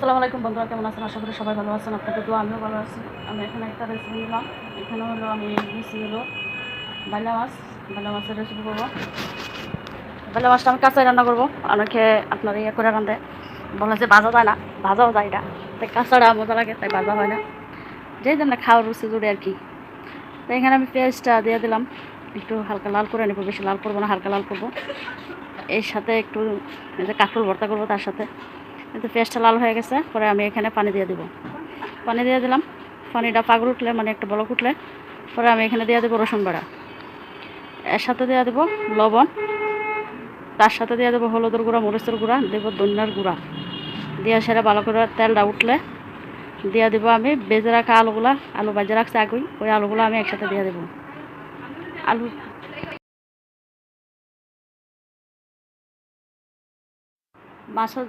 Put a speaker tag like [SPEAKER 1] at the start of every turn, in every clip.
[SPEAKER 1] আসসালামু আলাইকুম বন্ধুরা, কেমন আছেন? আশা করি সবাই ভালো আছেন, আপনাদের তো আমিও ভালো আছি। আমি এখানে একটা রেসিপি নিলাম, এখানে হলো আমি নিয়েছি হলো বাইলা মাছ বাইলা মাছের রেসিপি করব। বাইলা মাছটা আমি কাঁচাই রান্না করব, অনেকে আপনার ইয়ে করে রান্ধে বলে যে ভাজা যায় না, ভাজাও যায় না তাই কাঁচাটা মজা লাগে, তাই ভাজা হয় না। যেই জন্য খাওয়ার রুচি জুড়ে আর কি। তাই এখানে আমি পেঁয়াজটা দিয়ে দিলাম, একটু হালকা লাল করে নেব, বেশি লাল করব না, হালকা লাল করব। এর সাথে একটু যে ভর্তা করব তার সাথে। কিন্তু পেঁয়াজটা লাল হয়ে গেছে, পরে আমি এখানে পানি দিয়ে দেবো। পানি দিয়ে দিলাম। পানিটা পাগল উঠলে মানে একটা বলক উঠলে, পরে আমি এখানে দিয়ে দেবো রসুন বাড়া। এর সাথে দিয়ে দেবো লবণ, তার সাথে দিয়ে দেবো হলুদের গুঁড়া, মরিচের গুঁড়া, দেবো ধনিয়ার গুঁড়া। দিয়ে সেটা ভালো করে তেলটা উঠলে, দিয়ে দেবো আমি বেজে রাখা আলুগুলা, আলু বাজে রাখছে আগুই, ওই আলুগুলো আমি একসাথে দিয়ে দেবো। আলু মাছের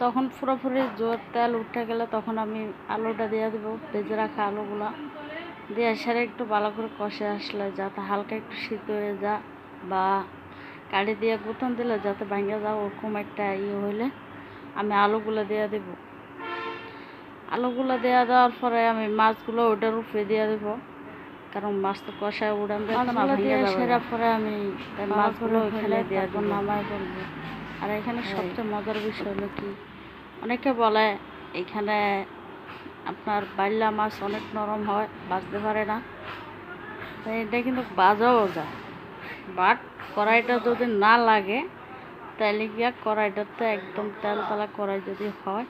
[SPEAKER 1] তখন পুরোপুরি জোর তেল উঠে গেলে তখন আমি আলুটা দিয়ে দেবো ভেজে রাখা আলুগুলা। দিয়ে সেরে একটু ভালো করে কষে আসলে যাতে হালকা একটু শীত হয়ে যা বা কাঠি দিয়ে গুতন দিলে যাতে ভাঙে যাও ওরকম একটা ইয়ে হইলে আমি আলুগুলো দিয়ে দেবো। আলুগুলো দেওয়া দেওয়ার পরে আমি মাছগুলো ওটার উপরে দিয়ে দেবো কারণ মাছ তো কষায় উড়ান দিয়ে সেরা পরে আমি মাছগুলো ওখানে দিয়ে দেবো। নামাই বলব আর এখানে সবচেয়ে মজার বিষয় হলো কি? অনেকে বলে এখানে আপনার বাইলা মাছ অনেক নরম হয় বাঁচতে পারে না। এটা কিন্তু বাজাও যায়। বাট কড়াইটা যদি না লাগে তাহলে গিয়া কড়াইটাতে একদম তেল তালা কড়াই যদি হয়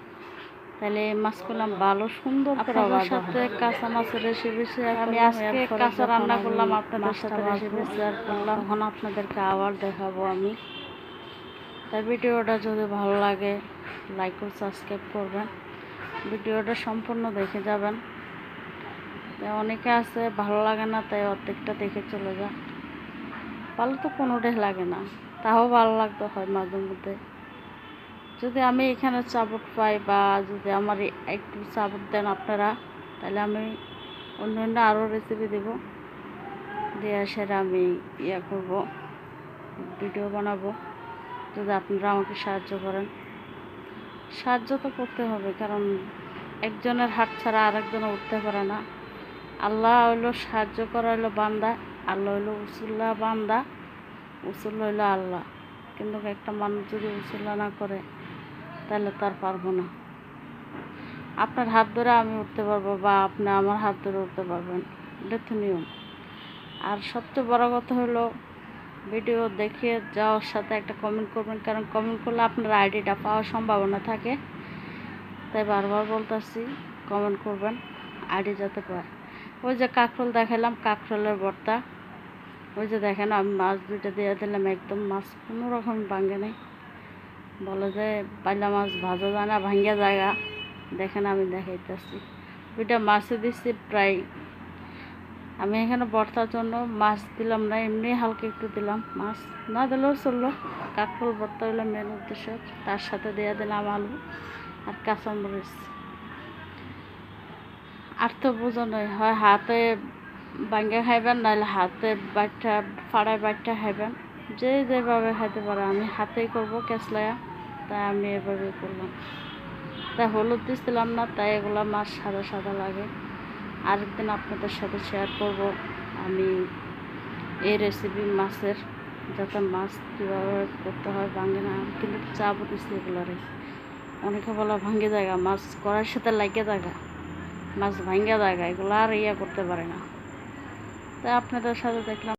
[SPEAKER 1] তাহলে এই মাছগুলো ভালো সুন্দর সাথে কাঁচা মাছের রেসিপি শেয়ার আমি আজকে কাঁচা রান্না করলাম আপনাদের সাথে রেসিপি শেয়ার করলাম এখন আপনাদেরকে আবার দেখাবো আমি। তাই ভিডিওটা যদি ভালো লাগে লাইক ও সাবস্ক্রাইব করবেন। ভিডিওটা সম্পূর্ণ দেখে যাবেন। তাই অনেকে আছে, ভালো লাগে না, তাই অর্ধেকটা দেখে চলে যায়। ভালো তো কোনোটাই লাগে না, তাও ভালো লাগতে হয় মাঝে মধ্যে। যদি আমি এখানে চাপট পাই বা যদি আমার একটু চাপট দেন আপনারা, তাহলে আমি অন্য অন্য আরও রেসিপি দেবো। দিয়ে সেটা আমি ইয়ে করব ভিডিও বানাবো। যদি আপনারা আমাকে সাহায্য করেন। সাহায্য তো করতে হবে, কারণ একজনের হাত ছাড়া আরেকজনে উঠতে পারে না। আল্লাহ হইল সাহায্য করা হইল বান্দা, আল্লাহ হইল উসুল্লাহ বান্দা, উসুল হইল আল্লাহ। কিন্তু একটা মানুষ যদি উসুল্লা না করে, তাহলে তার পারব না। আপনার হাত ধরে আমি উঠতে পারব বা আপনি আমার হাত ধরে উঠতে পারবেন। এটা তো নিয়ম। আর সবচেয়ে বড় কথা হলো ভিডিও দেখে যাওয়ার সাথে একটা কমেন্ট করবেন, কারণ কমেন্ট করলে আপনার আইডিটা পাওয়ার সম্ভাবনা থাকে। তাই বারবার বলতেছি কমেন্ট করবেন আইডি যাতে পায়। ওই যে কাঁকরোল দেখালাম, কাঁকরোলের ভর্তা ওই যে দেখেন, আমি মাছ দুইটা দিয়ে দিলাম, একদম মাছ কোনো রকম ভাঙে নেই। বলে যে, পাইলা মাছ ভাজা যায় না ভাঙ্গা জায়গা দেখেন, আমি দেখাইতেছি। দুইটা মাছে দিচ্ছি প্রায় আমি এখানে ভর্তার জন্য মাছ দিলাম না, এমনি হালকা একটু দিলাম। মাছ না দিলেও চলল। কাঁকরোল ভর্তা হলো মেন উদ্দেশ্য। তার সাথে দেওয়া দিলাম আলু আর কাঁচামরিচ। আর তো বোঝো নয় হয় হাতে বাঙ্গে খাইবেন নাহলে হাতে বাচ্চা, ফাড়ায় বাচ্চা খাইবেন। যে যেভাবে খাইতে পারে, আমি হাতেই করব কেসলায়া তাই আমি এভাবে করলাম। তাই হলুদ দিছিলাম না, তাই এগুলো মাছ সাদা সাদা লাগে। আরেকদিন আপনাদের সাথে শেয়ার করব। আমি এই রেসিপি মাছের, যাতে মাছ কীভাবে করতে হয় ভাঙে না কিন্তু চাপ দিচ্ছি এগুলোরে অনেকে বলা ভাঙে জায়গা, মাছ করার সাথে লাগে জায়গা, মাছ ভাঙ্গা জায়গা এগুলো আর ইয়ে করতে পারে না। তাই আপনাদের সাথে দেখলাম